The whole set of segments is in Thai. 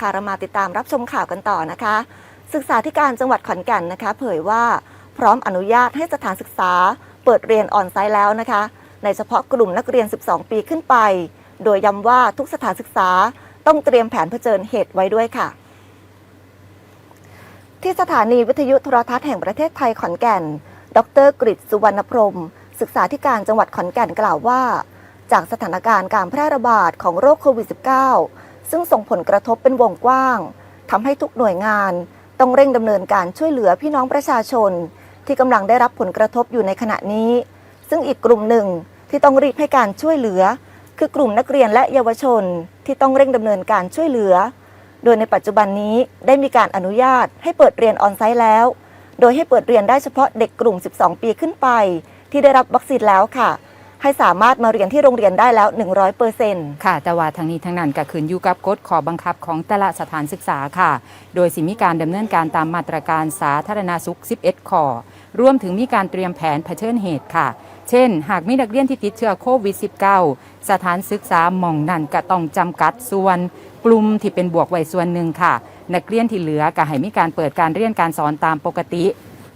ค่ะเรามาติดตามรับชมข่าวกันต่อนะคะ ศึกษาธิการจังหวัดขอนแก่นนะคะ เผยว่าพร้อมอนุญาตให้สถานศึกษา เปิดเรียนออนไซต์แล้วนะคะ ในเฉพาะกลุ่มนักเรียน 12 ปีขึ้นไป โดยย้ำว่าทุกสถานศึกษาต้องเตรียมแผนเผชิญเหตุไว้ด้วยค่ะ ที่สถานีวิทยุโทรทัศน์แห่งประเทศไทยขอนแก่น ดรกฤษสุวรรณพรม ศึกษาธิการจังหวัดขอนแก่นกล่าวว่า จากสถานการณ์การแพร่ระบาดของโรคโควิด -19 ซึ่งส่งผลกระทบเป็นวงกว้างทำให้ทุกหน่วยงาน ต้องเร่งดำเนินการช่วยเหลือพี่น้องประชาชน ที่กำลังได้รับผลกระทบอยู่ในขณะนี้ ซึ่งอีกกลุ่มหนึ่งที่ต้องรีบให้การช่วยเหลือ คือกลุ่มนักเรียนและเยาวชนที่ต้องเร่งดำเนินการช่วยเหลือ โดยในปัจจุบันนี้ได้มีการอนุญาตให้เปิดเรียนออนไซต์แล้ว โดยให้เปิดเรียนได้เฉพาะเด็กกลุ่ม 12 ปีขึ้นไป ที่ได้รับวัคซีนแล้วค่ะ ให้สามารถมาเรียนที่โรงเรียนได้แล้ว 100เปอร์เซ็นต์ค่ะ แต่ว่าทั้งนี้ทั้งนั้นก็ขึ้นอยู่กับกฎขอบังคับของแต่ละสถานศึกษาค่ะ โดยสิมีการดำเนินการตามมาตรการสาธารณสุข 11 ข้อรวมถึงมีการเตรียมแผนเผชิญเหตุค่ะ เช่น หากมีนักเรียนที่ติดเชื้อโควิด -19 สถานศึกษาหม่องนั่นก็ต้องจำกัดส่วน กลุ่มที่เป็นบวกไว้ส่วนหนึ่งค่ะ นักเรียนที่เหลือก็ให้มีการเปิดการเรียนการสอนตามปกติ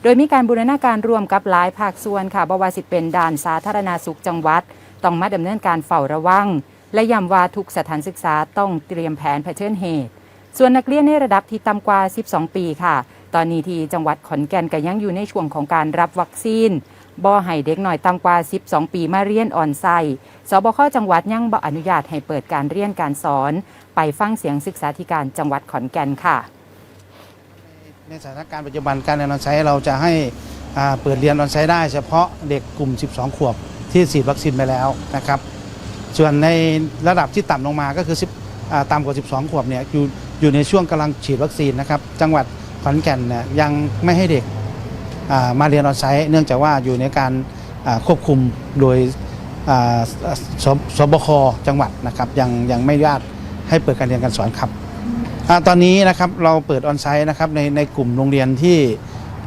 โดยมีการบูรณาการร่วมกับหลายภาคส่วนค่ะบวาสิเป็นด่านสาธารณสุขจังหวัด ต้องมาดำเนินการเฝ้าระวัง และย้ำว่าทุกสถานศึกษาต้องเตรียมแผนเผชิญเหตุ ส่วนนักเรียนในระดับที่ต่ำกว่า 12 ปีค่ะ ตอนนี้ที่จังหวัดขอนแก่นก็ยังอยู่ในช่วงของการรับวัคซีนบ่ให้เด็กหน่อยต่ำกว่า 12 ปีมาเรียนออนไซต์สบคจังหวัดยังบ่อนุญาตให้เปิดการเรียนการสอน ไปฟังเสียงศึกษาธิการจังหวัดขอนแก่นค่ะ ในสถานการณ์ปัจจุบันการเรียนออนไซต์เราจะให้เปิดเรียนออนไซต์ได้เฉพาะเด็กกลุ่ม 12 ขวบที่ฉีดวัคซีนไปแล้วนะครับส่วนในระดับที่ต่ำลงมาก็คือ10อต่ำกว่า 12 ขวบเนี่ยอยู่อยู่ในช่วงกำลังฉีดวัคซีนนะครับจังหวัดขอนแก่นเนี่ยยังไม่ให้เด็กมาเรียนออนไซต์เนื่องจากว่าอยู่ในการควบคุมโดยสบคจังหวัดนะครับยังยังไม่อนุญาตให้เปิดการเรียนการสอนครับ ตอนนี้นะครับเราเปิดออนไซต์นะครับในในกลุ่มโรงเรียนที่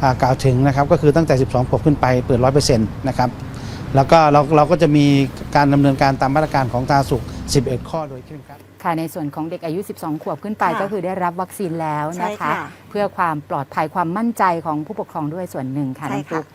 อ่ากล่าวถึงนะครับก็คือตั้งแต่ 12ขวบขึ้นไปเปิด 100%นะครับแล้วก็เราเราก็จะมีการดำเนินการตามมาตรการของทางสุข 11 ข้อโดยเคร่งครัดค่ะในส่วนของเด็กอายุ 12 ขวบขึ้นไปค่ะก็คือได้รับวัคซีนแล้วใช่นะคะค่ะเพื่อความปลอดภัยความมั่นใจของผู้ปกครองด้วยส่วนหนึ่งค่ะใช่น้องค่ะตุ๊ก